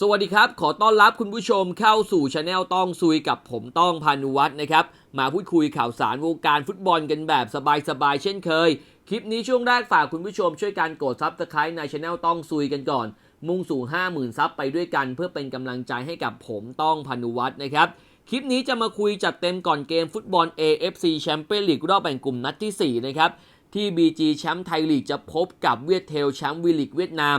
สวัสดีครับ ขอต้อนรับคุณผู้ชมเข้าสู่ช anel ต้องซุยกับผมต้องพานุวัฒน์นะครับ มาพูดคุยข่าวสารวงการฟุตบอลกันแบบสบายๆเช่นเคย คลิปนี้ช่วงแรกฝากคุณผู้ชมช่วยกันกดซับสไครต์ในช anel ต้องซุยกันก่อน มุ่งสู่ 50,000 ซับไปด้วยกัน เพื่อเป็นกำลังใจให้กับผมต้องพานุวัฒน์นะครับ คลิปนี้จะมาคุยจัดเต็มก่อนเกมฟุตบอล AFC Champions League รอบแบ่งกลุ่มนัดที่4นะครับที่ BG แชมป์ไทยลีกจะพบกับเวียดเทลแชมป์วีลีกเวียดนาม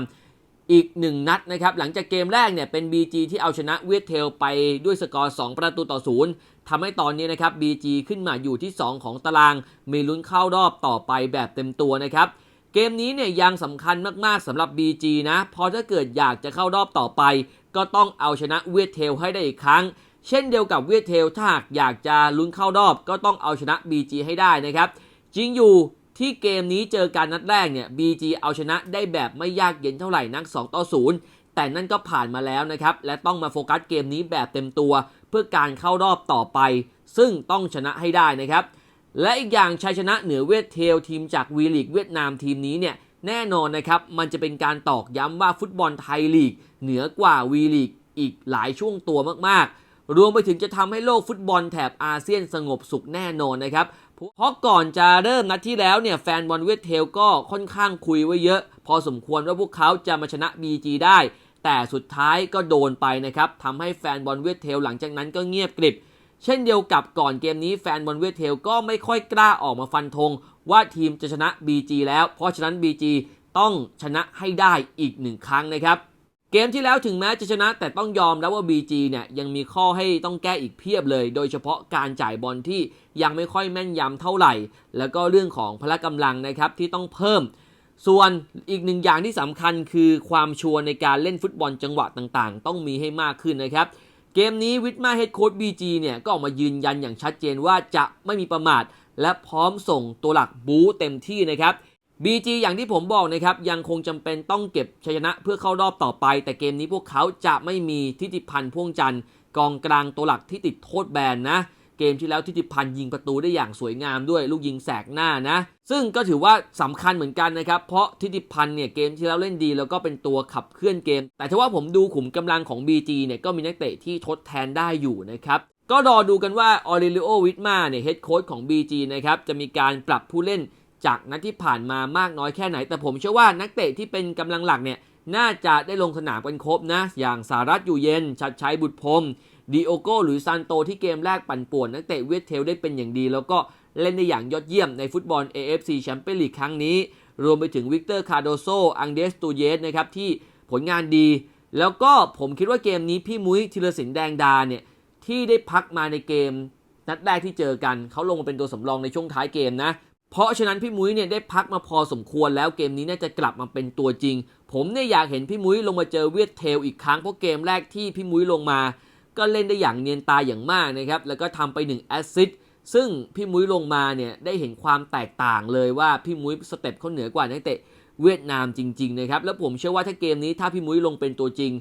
อีก 1 นัดนะครับ หลังจากเกมแรกเนี่ยเป็น BG ที่เอาชนะเวียดเทลไปด้วยสกอร์ 2 ประตูต่อศูนย์ทำให้ตอนนี้นะครับ BG ขึ้นมาอยู่ที่ 2 ของตาราง มีลุ้นเข้ารอบต่อไปแบบเต็มตัวนะครับ เกมนี้เนี่ยยังสำคัญมากๆสำหรับ BG นะเพราะถ้าเกิดอยากจะเข้ารอบต่อไป ก็ต้องเอาชนะเวียดเทลให้ได้อีกครั้ง เช่นเดียวกับเวียดเทลถ้าหากอยากจะลุ้นเข้ารอบ ก็ต้องเอาชนะ BG ให้ได้นะครับจริงอยู่ ที่เกมนี้เจอการนัดแรกเนี่ย BG เอาชนะได้แบบไม่ยากเย็นเท่าไหร่นัก 2 ต่อ 0 แต่นั่นก็ผ่านมาแล้วนะครับ และต้องมาโฟกัสเกมนี้แบบเต็มตัว เพื่อการเข้ารอบต่อไป ซึ่งต้องชนะให้ได้นะครับ และอีกอย่างชัยชนะเหนือเวียดเทลทีมจากวีลีกเวียดนามทีมนี้เนี่ยแน่นอนนะครับ มันจะเป็นการตอกย้ำว่าฟุตบอลไทยลีก เหนือกว่าวีลีกอีกหลายช่วงตัวมากๆ รวมไปถึงจะทำให้โลกฟุตบอลแถบอาเซียนสงบสุขแน่นอนนะครับ เพราะก่อนจะเริ่มนัดที่แล้วเนี่ยแฟนบอลเวทเทลก็ค่อนข้างคุยไว้เยอะ พอสมควรว่าพวกเขาจะมาชนะ BG ได้ แต่สุดท้ายก็โดนไปนะครับทำให้แฟนบอลเวทเทลหลังจากนั้นก็เงียบกริบ เช่นเดียวกับก่อนเกมนี้แฟนบอลเวทเทลก็ไม่ค่อยกล้าออกมาฟันธงว่าทีมจะชนะ BG แล้ว เพราะฉะนั้น BG ต้องชนะให้ได้อีกหนึ่งครั้งนะครับ เกมที่แล้วถึงแม้จะชนะแต่ต้องยอมแล้วว่า BG เนี่ยยังมีข้อให้ต้องแก้อีกเพียบเลย โดยเฉพาะการจ่ายบอลที่ยังไม่ค่อยแม่นยำเท่าไหร่ แล้วก็เรื่องของพละกำลังนะครับที่ต้องเพิ่ม ส่วนอีกหนึ่งอย่างที่สำคัญคือความชัวร์ในการเล่นฟุตบอลจังหวะต่างๆ ต้องมีให้มากขึ้นนะครับเกมนี้วิทมาเฮดโค้ช BG เนี่ยก็ออกมายืนยันอย่างชัดเจนว่าจะไม่มีประมาท และพร้อมส่งตัวหลักบู๊เต็มที่นะครับ BG อย่างที่ผมบอกนะครับยังคงจำเป็นต้องเก็บชัยชนะเพื่อเข้ารอบต่อไป แต่เกมนี้พวกเขาจะไม่มีทิติพันธ์พ่วงจันทร์กองกลางตัวหลักที่ติดโทษแบนนะ เกมที่แล้วทิติพันธ์ยิงประตูได้อย่างสวยงามด้วยลูกยิงแสกหน้านะ ซึ่งก็ถือว่าสำคัญเหมือนกันนะครับ เพราะทิติพันธ์เนี่ยเกมที่แล้วเล่นดีแล้วก็เป็นตัวขับเคลื่อนเกม แต่ถ้าว่าผมดูขุมกำลังของ BG เนี่ยก็มีนักเตะที่ทดแทนได้อยู่นะครับก็รอดูกันว่าออริลิโอวิทมาเนี่ยเฮดโค้ชของ BG นะครับจะมีการปรับผู้เล่น จากนัดที่ผ่านมามากน้อยแค่ไหน แต่ผมเชื่อว่านักเตะที่เป็นกำลังหลักเนี่ยน่าจะได้ลงสนามกันครบนะ อย่างสารัตอยู่เย็น ชัดชัยบุตรพรมดิโอโกหรือซานโตที่เกมแรกปั่นป่วนนักเตะเวทเทลได้เป็นอย่างดี แล้วก็เล่นได้อย่างยอดเยี่ยมในฟุตบอล AFC แชมเปี้ยนลีกครั้งนี้ รวมไปถึงวิกเตอร์คาร์โดโซ อังเดสตูเยสนะครับที่ผลงานดี แล้วก็ผมคิดว่าเกมนี้พี่มุ้ยธีรศิลป์แดงดาเนี่ยที่ได้พักมาในเกมนัดแรกที่เจอกันเขาลงมาเป็นตัวสำรองในช่วงท้ายเกมนะ เพราะฉะนั้นพี่มุ้ยเนี่ยได้พักมาพอสมควรแล้วเกมนี้น่าจะกลับมาเป็นตัวจริง ผมเนี่ยอยากเห็นพี่มุ้ยลงมาเจอเวียดเทลอีกครั้งเพราะเกมแรกที่พี่มุ้ยลงมา ก็เล่นได้อย่างเนียนตาอย่างมากนะครับแล้วก็ทำไป1แอสซิสต์ซึ่งพี่มุ้ยลงมาเนี่ยได้เห็นความแตกต่างเลยว่าพี่มุ้ยสเต็ปเขาเหนือกว่านักเตะเวียดนามจริงๆนะครับแล้วผมเชื่อว่าถ้าเกมนี้ถ้าพี่มุ้ยลงเป็นตัวจริง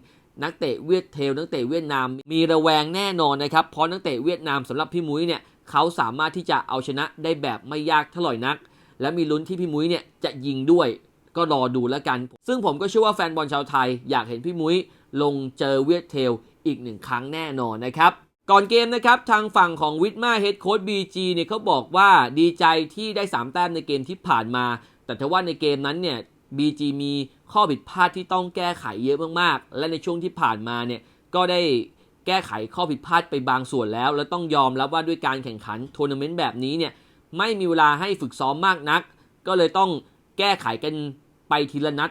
นักเตะเวียดเทลนักเตะเวียดนามมีระแวงแน่นอนนะครับเพราะนักเตะเวียดนามสำหรับพี่มุ้ยเนี่ย เขาสามารถที่จะเอาชนะได้แบบไม่ยากเท่าไหร่นัก และมีลุ้นที่พี่มุ้ยเนี่ยจะยิงด้วย ก็รอดูแล้วกัน ซึ่งผมก็เชื่อว่าแฟนบอลชาวไทย อยากเห็นพี่มุ้ยลงเจอเวียดเทลอีกหนึ่งครั้งแน่นอนนะครับ ก่อนเกมนะครับ ทางฝั่งของวิทมาเฮดโค้ชบีจีเนี่ยเขาบอกว่าดีใจที่ได้ 3 แต้มในเกมที่ผ่านมา แต่ถ้าว่าในเกมนั้นเนี่ย BG มีข้อผิดพลาดที่ต้องแก้ไขเยอะมากๆ และในช่วงที่ผ่านมาเนี่ยก็ได้ แก้ไขข้อผิดพลาดไปบางส่วนแล้ว และต้องยอมรับว่าด้วยการแข่งขันทัวร์นาเมนต์แบบนี้เนี่ยไม่มีเวลาให้ฝึกซ้อมมากนัก ก็เลยต้องแก้ไขกันไปทีละนัด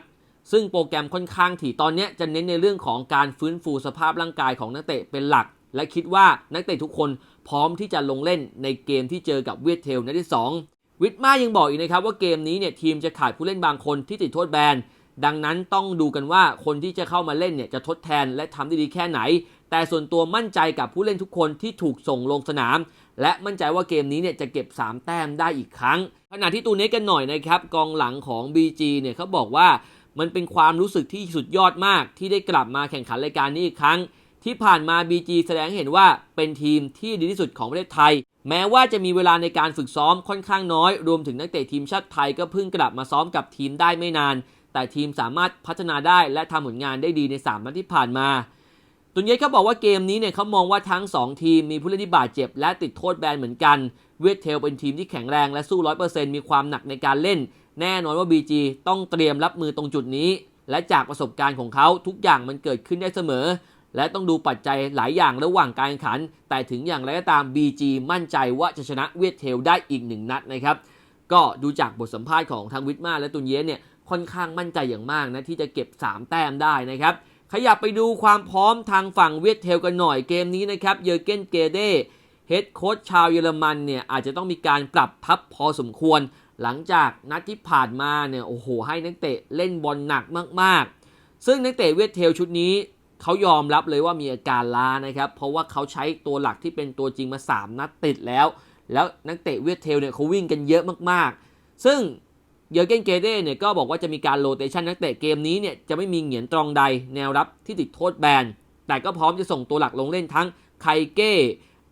ซึ่งโปรแกรมค่อนข้างถี่ตอนนี้จะเน้นในเรื่องของการฟื้นฟูสภาพร่างกายของนักเตะเป็นหลัก และคิดว่านักเตะทุกคนพร้อมที่จะลงเล่นในเกมที่เจอกับเวียดเทลนัดที่ 2 วิทมายังบอกอีกนะครับว่าเกมนี้เนี่ยทีมจะขาดผู้เล่นบางคนที่ติดโทษแบนดังนั้นต้องดูกันว่าคนที่จะเข้ามาเล่นเนี่ยจะทดแทนและทำได้ดีแค่ไหน แต่ส่วนตัวมั่นใจกับผู้เล่นทุกคนที่ถูกส่งลงสนาม และมั่นใจว่าเกมนี้เนี่ยจะเก็บ 3 แต้มได้อีกครั้ง ขณะที่ตูเน็กกันหน่อยนะครับ กองหลังของ BG เนี่ยเขาบอกว่ามันเป็นความรู้สึกที่สุดยอดมาก ที่ได้กลับมาแข่งขันรายการนี้อีกครั้ง ที่ผ่านมา BG แสดงเห็นว่าเป็นทีมที่ดีที่สุดของประเทศไทย แม้ว่าจะมีเวลาในการฝึกซ้อมค่อนข้างน้อย รวมถึงนักเตะทีมชาติไทยก็เพิ่งกลับมาซ้อมกับทีมได้ไม่นาน แต่ทีมสามารถพัฒนาได้และทำผลงานได้ดีใน3นัดที่ผ่านมา ตุนเยสเขาบอกว่าเกมนี้เนี่ยเขามองว่าทั้ง 2 ทีมมีผู้เล่นที่บาดเจ็บ และติดโทษแบนเหมือนกัน เวทเทลเป็นทีมที่แข็งแรงและสู้ 100%มีความหนักในการเล่น แน่นอนว่า BG ต้องเตรียมรับมือตรงจุดนี้ และจากประสบการณ์ของเขาทุกอย่างมันเกิดขึ้นได้เสมอ และต้องดูปัจจัยหลายอย่างระหว่างการแข่งขัน แต่ถึงอย่างไรก็ตาม BG มั่นใจว่าจะชนะเวทเทลได้อีกหนึ่งนัดนะครับก็ดูจากบทสัมภาษณ์ของทางวิทมาและตุนเยสเนี่ยค่อนข้างมั่นใจอย่างมากนะที่จะเก็บ 3 แต้มได้นะครับ ขยับไปดูความพร้อมทางฝั่งเวียดเทลกันหน่อยเกมนี้นะครับเยอร์เกนเกเดเฮดโค้ชชาวเยอรมันเนี่ยอาจจะต้องมีการปรับทับพอสมควร หลังจากนัดที่ผ่านมาเนี่ยโอ้โหให้นักเตะเล่นบอลหนักมากๆ ซึ่งนักเตะเวียดเทลชุดนี้เขายอมรับเลยว่ามีอาการล้านะครับ เพราะว่าเขาใช้ตัวหลักที่เป็นตัวจริงมา 3 นัดติดแล้ว แล้วนักเตะเวียดเทลเนี่ยเขาวิ่งกันเยอะมากๆ ซึ่ง เยอร์เกนเกเด้เนี่ยก็บอกว่าจะมีการโรเตชันนักเตะเกมนี้เนี่ยจะไม่มีเหงียนตรองใดแนวรับที่ติดโทษแบน แต่ก็พร้อมจะส่งตัวหลักลงเล่นทั้งไคเก้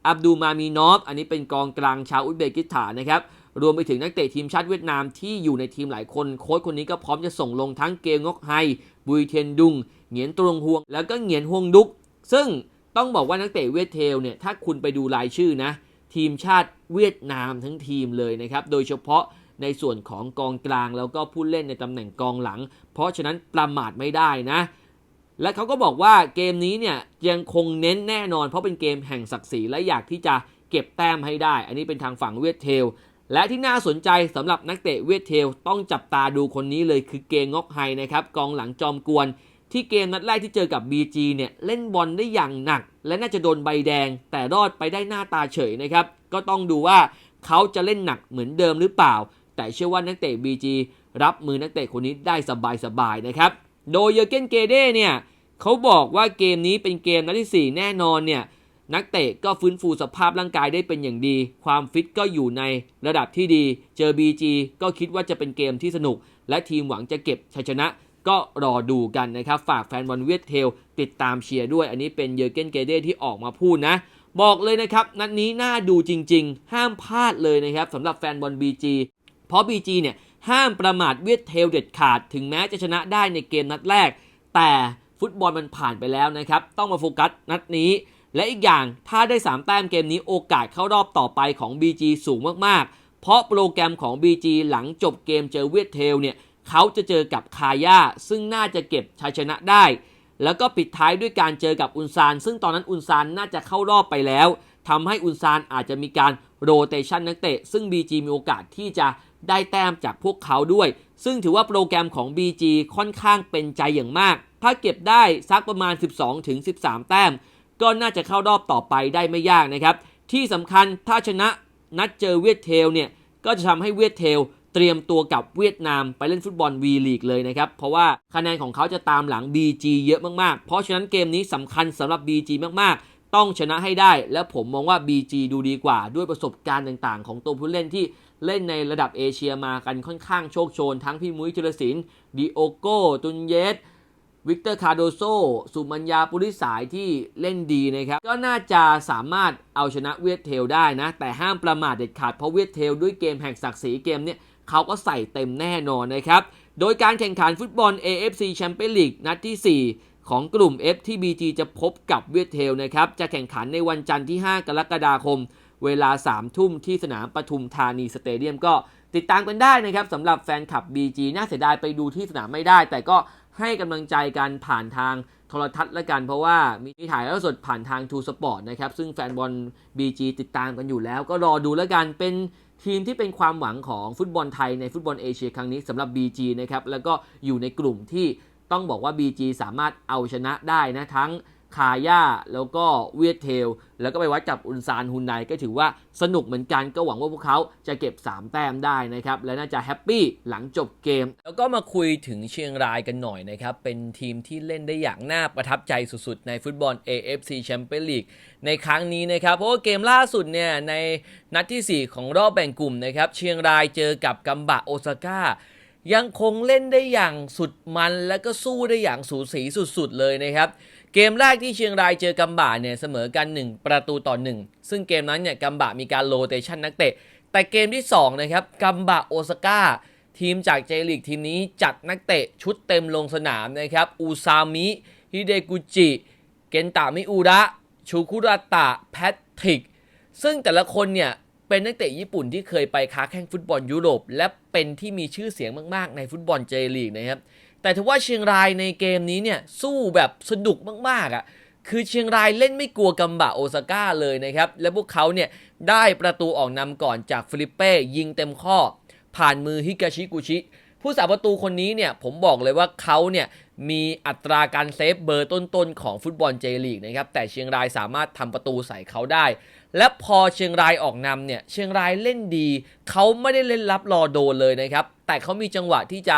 อับดูมามีนอฟ อันนี้เป็นกองกลางชาวอุซเบกิสถานนะครับ รวมไปถึงนักเตะทีมชาติเวียดนามที่อยู่ในทีมหลายคน โค้ชคนนี้ก็พร้อมจะส่งลงทั้งเกงกไฮ บุยเทียนดุง เหงียนตรงฮวง แล้วก็เหงียนฮวงดุก ซึ่งต้องบอกว่านักเตะเวียดเทลเนี่ย ถ้าคุณไปดูรายชื่อนะ ทีมชาติเวียดนามทั้งทีมเลยนะครับ โดยเฉพาะ ในส่วนของกองกลางแล้วก็ผู้เล่นในตำแหน่งกองหลัง เพราะฉะนั้นประมาทไม่ได้นะ และเขาก็บอกว่าเกมนี้เนี่ยยังคงเน้นแน่นอน เพราะเป็นเกมแห่งศักดิ์ศรีและอยากที่จะเก็บแต้มให้ได้ อันนี้เป็นทางฝั่งเวียดเทล และที่น่าสนใจสำหรับนักเตะเวียดเทล ต้องจับตาดูคนนี้เลยคือเกงงอกไฮนะครับกองหลังจอมกวนที่เกมนัดแรกที่เจอกับ BG เนี่ยเล่นบอลได้อย่างหนัก และน่าจะโดนใบแดง แต่รอดไปได้หน้าตาเฉยนะครับ ก็ต้องดูว่าเขาจะเล่นหนักเหมือนเดิมหรือเปล่า แต่เชื่อว่านักเตะ BG รับมือนักเตะคนนี้ได้สบายๆนะครับ โดยเยอร์เกนเกเด้เนี่ยเขาบอกว่าเกมนี้เป็นเกมนัดที่ 4 แน่นอนเนี่ยนักเตะก็ฟื้นฟูสภาพร่างกายได้เป็นอย่างดี ความฟิตก็อยู่ในระดับที่ดี เจอ BG ก็คิดว่าจะเป็นเกมที่สนุก และทีมหวังจะเก็บชัยชนะก็รอดูกันนะครับ ฝากแฟนบอลเวียดเทล ติดตามเชียร์ด้วย อันนี้เป็นเยอร์เกนเกเด้ที่ออกมาพูดนะ บอกเลยนะครับ นัดนี้น่าดูจริง ๆ ห้ามพลาดเลยนะครับสำหรับแฟนบอล BG เพราะ BG เนี่ยห้ามประมาทเวียดเทลเด็ดขาด ถึงแม้จะชนะได้ในเกมนัดแรก แต่ฟุตบอลมันผ่านไปแล้วนะครับ ต้องมาโฟกัสนัดนี้ และอีกอย่างถ้าได้ 3 แต้มเกมนี้โอกาสเข้ารอบต่อไปของ BG สูงมากๆ เพราะโปรแกรมของ BG หลังจบเกมเจอเวียดเทลเนี่ยเขาจะเจอกับคาย่าซึ่งน่าจะเก็บชัยชนะได้ แล้วก็ปิดท้ายด้วยการเจอกับอุนซาน ซึ่งตอนนั้นอุนซานน่าจะเข้ารอบไปแล้วทำให้อุนซานอาจจะมีการโรเตชันนักเตะ ซึ่ง BG มีโอกาสที่จะ ได้แต้มจากพวกเขาด้วย ซึ่งถือว่าโปรแกรมของ BG ค่อนข้างเป็นใจอย่างมาก ถ้าเก็บได้สักประมาณ 12-13 แต้ม ก็น่าจะเข้ารอบต่อไปได้ไม่ยากนะครับ ที่สำคัญถ้าชนะนัดเจอเวียดเทลเนี่ย ก็จะทำให้เวียดเทลเตรียมตัวกับเวียดนามไปเล่นฟุตบอล V ลีกเลยนะครับ เพราะว่าคะแนนของเขาจะตามหลัง BG เยอะมากๆ เพราะฉะนั้นเกมนี้สำคัญสำหรับ BG มากๆ ต้องชนะให้ได้ และผมมองว่า BG ดูดีกว่าด้วยประสบการณ์ต่างๆ ของตัวผู้เล่นที่ เล่นในระดับเอเชียมากันค่อนข้างโชคโชน ทั้งพี่มุ้ยจุลศิลป์ดิโอโกตุนเยสวิกเตอร์คาร์โดโซ สุมัญญาปุริสายที่เล่นดีนะครับ ก็น่าจะสามารถเอาชนะเวียดเทลได้นะ แต่ห้ามประมาทเด็ดขาดเพราะเวียดเทลด้วยเกมแห่งศักดิ์ศรีเกมเนี้ยเขาก็ใส่เต็มแน่นอนนะครับ โดยการแข่งขันฟุตบอล AFC Champions League นัดที่ 4 ของกลุ่ม F ที่ BG จะพบกับเวียดเทลนะครับ จะแข่งขันในวันจันทร์ที่ 5 กรกฎาคม เวลา 3 ทุ่มที่สนามปทุมธานีสเตเดียมก็ติดตามกันได้นะครับสำหรับแฟนคลับ BG น่าเสียดายไปดูที่สนามไม่ได้ แต่ก็ให้กำลังใจกันผ่านทางโทรทัศน์ละกันเพราะว่ามีถ่ายแล้วสดผ่านทาง True Sport นะครับซึ่งแฟนบอล BG ติดตามกันอยู่แล้ว ก็รอดูล้วกันเป็นทีมที่เป็นความหวังของฟุตบอลไทยในฟุตบอลเอเชียครั้งนี้สำหรับ BG นะครับแล้วก็อยู่ในกลุ่มที่ต้องบอกว่า BG สามารถเอาชนะได้นะทั้ง คาย่าแล้วก็เวียดเทล แล้วก็ไปวัดกับอุนซานฮุนไนก็ถือว่าสนุกเหมือนกันก็หวังว่าพวกเขาจะเก็บ 3 แต้มได้นะครับ และน่าจะแฮปปี้หลังจบเกม แล้วก็มาคุยถึงเชียงรายกันหน่อยนะครับ เป็นทีมที่เล่นได้อย่างน่าประทับใจสุดๆ ในฟุตบอล AFC Champions League ในครั้งนี้นะครับ เพราะว่าเกมล่าสุดเนี่ยในนัดทีสี่4 ของรอบแบ่งกลุ่มนะครับเชียงรายเจอกับกัมบะโอซาก้ายังคงเล่นได้อย่างสุดมันและก็สู้ได้อย่างสูสีสุดๆเลยนะครับ เกมแรกที่เชียงรายเจอกัมบะเนี่ยเสมอกัน 1 ประตูต่อ 1 ซึ่งเกมนั้นเนี่ยกัมบะมีการโรเตชันนักเตะ แต่เกมที่2นะครับกัมบะโอซาก้า ทีมจากเจลีกทีมนี้จัดนักเตะชุดเต็มลงสนามนะครับอูซามิฮิเดกุจิ เกนตามิอุระชูคุระตะแพทริก ซึ่งแต่ละคนเนี่ยเป็นนักเตะญี่ปุ่นที่เคยไปค้าแข่งฟุตบอลยุโรป และเป็นที่มีชื่อเสียงมาก ๆ ในฟุตบอลเจลีกนะครับ แต่ถือว่าเชียงรายในเกมนี้เนี่ยสู้แบบสนุกมากๆอะคือเชียงรายเล่นไม่กลัวกัมบะโอซาก้าเลยนะครับ และพวกเขาเนี่ยได้ประตูออกนำก่อนจากฟิลิปเป้ยิงเต็มข้อ ผ่านมือฮิกาชิกุชิ ผู้สาประตูคนนี้เนี่ยผมบอกเลยว่าเขาเนี่ยมีอัตราการเซฟเบอร์ต้นๆ ของฟุตบอลเจลีกนะครับ แต่เชียงรายสามารถทำประตูใส่เขาได้ และพอเชียงรายออกนำเนี่ยเชียงรายเล่นดี เขาไม่ได้เล่นรับรอโดนเลยนะครับ แต่เขามีจังหวะที่จะ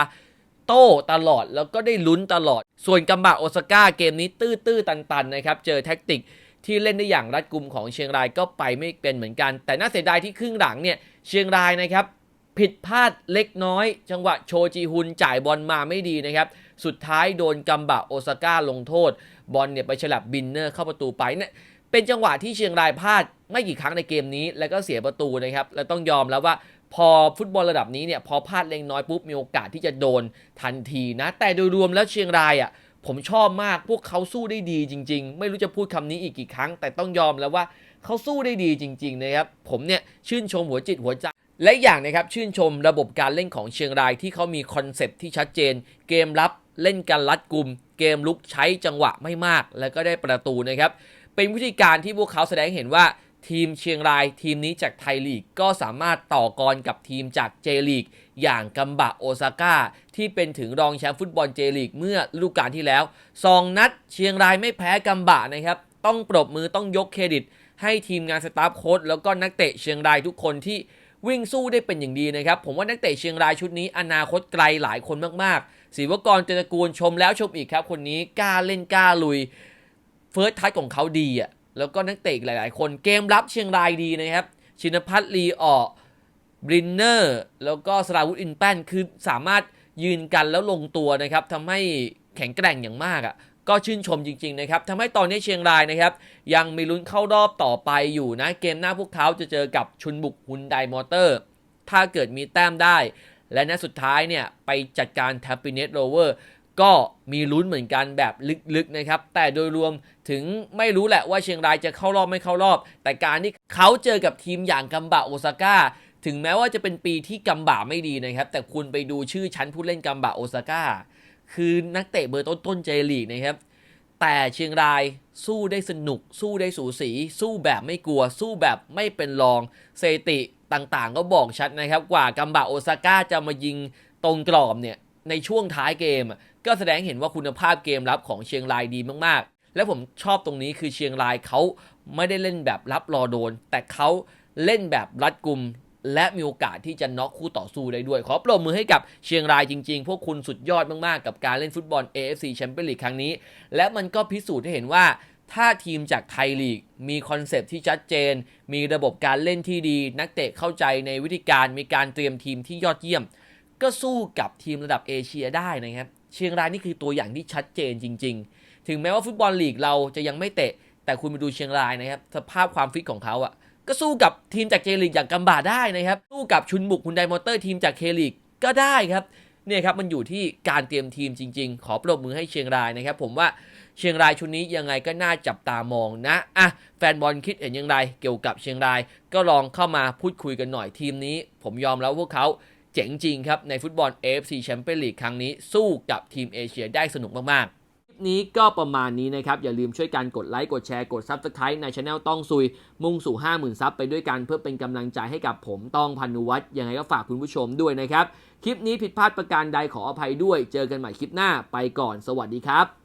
โต้ตลอดแล้วก็ได้ลุ้นตลอด ส่วนกัมบะโอซาก้าเกมนี้ตื้อๆตันๆนะครับ เจอแท็กติกที่เล่นได้อย่างรัดกุมของเชียงรายก็ไปไม่เป็นเหมือนกัน แต่น่าเสียดายที่ครึ่งหลังเนี่ยเชียงรายนะครับผิดพลาดเล็กน้อย จังหวะโชจีฮุนจ่ายบอลมาไม่ดีนะครับ สุดท้ายโดนกัมบะโอซาก้าลงโทษ บอลเนี่ยไปฉลับบินเนอร์เข้าประตูไปเนี่ยเป็นจังหวะที่เชียงรายพลาดไม่กี่ครั้งในเกมนี้ แล้วก็เสียประตูนะครับ และต้องยอมแล้วว่า พอฟุตบอลระดับนี้เนี่ยพอพลาดเล็กน้อยปุ๊บมีโอกาสที่จะโดนทันทีนะ แต่โดยรวมแล้วเชียงรายอะผมชอบมากพวกเขาสู้ได้ดีจริง ๆ ไม่รู้จะพูดคำนี้อีกกี่ครั้ง แต่ต้องยอมแล้วว่าเขาสู้ได้ดีจริง ๆ นะครับ ผมเนี่ยชื่นชมหัวจิตหัวใจและอย่างนะครับชื่นชมระบบการเล่นของเชียงรายที่เขามีคอนเซปต์ที่ชัดเจน เกมรับเล่นกันรัดกลุ่ม เกมลุกใช้จังหวะไม่มาก แล้วก็ได้ประตูนะครับ เป็นวิธีการที่พวกเขาแสดงเห็นว่า ทีมเชียงรายทีมนี้จากไทยลีกก็สามารถต่อกรกับทีมจากเจลีกอย่างกัมบะโอซาก้าที่เป็นถึงรองแชมป์ฟุตบอลเจลีกเมื่อฤดูกาลที่แล้ว2นัดเชียงรายไม่แพ้กัมบะนะครับ ต้องปรบมือต้องยกเครดิต ให้ทีมงานสตาฟโค้ชแล้วก็นักเตะเชียงรายทุกคนที่วิ่งสู้ได้เป็นอย่างดีนะครับ ผมว่านักเตะเชียงรายชุดนี้ อนาคตไกลหลายคนมากๆศิวกรเจตกูลชมแล้วชมอีกครับ คนนี้กล้าเล่นกล้าลุยเฟิร์สทัชของเขาดีอะ แล้วก็นักเตะอีกหลาย ๆ คนเกมรับเชียงรายดีนะครับ ชินพัฒน์ลีออกบรินเนอร์ แล้วก็สราวุธอินแป้นคือสามารถยืนกันแล้วลงตัวนะครับทำให้แข็งแกร่งอย่างมากอะก็ชื่นชมจริง ๆ นะครับทำให้ตอนนี้เชียงรายนะครับ ยังมีลุ้นเข้ารอบต่อไปอยู่นะ เกมหน้าพวกเขาจะเจอกับชุนบุกฮุนไดมอเตอร์ ถ้าเกิดมีแต้มได้ และนัดสุดท้ายเนี่ย ไปจัดการแทปปิเนตโรเวอร์ ก็มีลุ้นเหมือนกันแบบลึกๆนะครับ แต่โดยรวมถึงไม่รู้แหละว่าเชียงรายจะเข้ารอบไม่เข้ารอบ แต่การที่เขาเจอกับทีมอย่างกัมบะโอซาก้าถึงแม้ว่าจะเป็นปีที่กัมบะไม่ดีนะครับ แต่คุณไปดูชื่อชั้นผู้เล่นกัมบะโอซาก้าคือนักเตะเบอร์ต้นๆเจลีกนะครับ แต่เชียงรายสู้ได้สนุก สู้ได้สูสี สู้แบบไม่กลัว สู้แบบไม่เป็นรองสถิติต่างๆ ก็บอกชัดนะครับ กว่ากัมบะโอซาก้าจะมายิงตรงกรอบเนี่ย ในช่วงท้ายเกม ก็แสดงเห็นว่าคุณภาพเกมรับของเชียงรายดีมากๆ และผมชอบตรงนี้คือเชียงรายเขาไม่ได้เล่นแบบรับรอโดน แต่เขาเล่นแบบรัดกุมและมีโอกาสที่จะน็อกคู่ต่อสู้ได้ด้วย ขอปรบมือให้กับเชียงรายจริงๆ พวกคุณสุดยอดมากๆ กับการเล่นฟุตบอล AFC Champions League ครั้งนี้ และมันก็พิสูจน์ให้เห็นว่า ถ้าทีมจากไทยลีก มีคอนเซปต์ที่ชัดเจน มีระบบการเล่นที่ดี นักเตะเข้าใจในวิธีการมีการเตรียมทีมที่ยอดเยี่ยม ก็สู้กับทีมระดับเอเชียได้นะครับ เชียงรายนี่คือตัวอย่างที่ชัดเจนจริง ๆ ถึงแม้ว่าฟุตบอลลีกเราจะยังไม่เตะ แต่คุณไปดูเชียงรายนะครับ สภาพความฟิตของเขาอะก็สู้กับทีมจากเจลีกอย่างกัมบาได้นะครับ สู้กับชุนบุกฮุนไดมอเตอร์ทีมจากเคลีกก็ได้ครับเนี่ยครับมันอยู่ที่การเตรียมทีมจริง ๆ ขอปรบมือให้เชียงรายนะครับ ผมว่าเชียงรายชุดนี้ยังไงก็น่าจับตามองนะอะแฟนบอลคิดเห็นอย่างไรเกี่ยวกับเชียงราย ก็ลองเข้ามาพูดคุยกันหน่อยทีมนี้ ผมยอมแล้วพวกเขา เจ๋งจริงครับ ในฟุตบอล AFC Champions League ครั้งนี้สู้กับทีมเอเชียได้สนุกมากๆ คลิปนี้ก็ประมาณนี้นะครับ อย่าลืมช่วยกันกดไลค์ กดแชร์ กด Subscribe ในช anel ต้องซุย มุ่งสู่ 50,000 ซับไปด้วยกันเพื่อเป็นกำลังใจให้กับผมต้องพันุวัฒน์ยังไงก็ฝากคุณผู้ชมด้วยนะครับ คลิปนี้ผิดพลาดประการใดขออภัยด้วย เจอกันใหม่คลิปหน้าไปก่อน สวัสดีครับ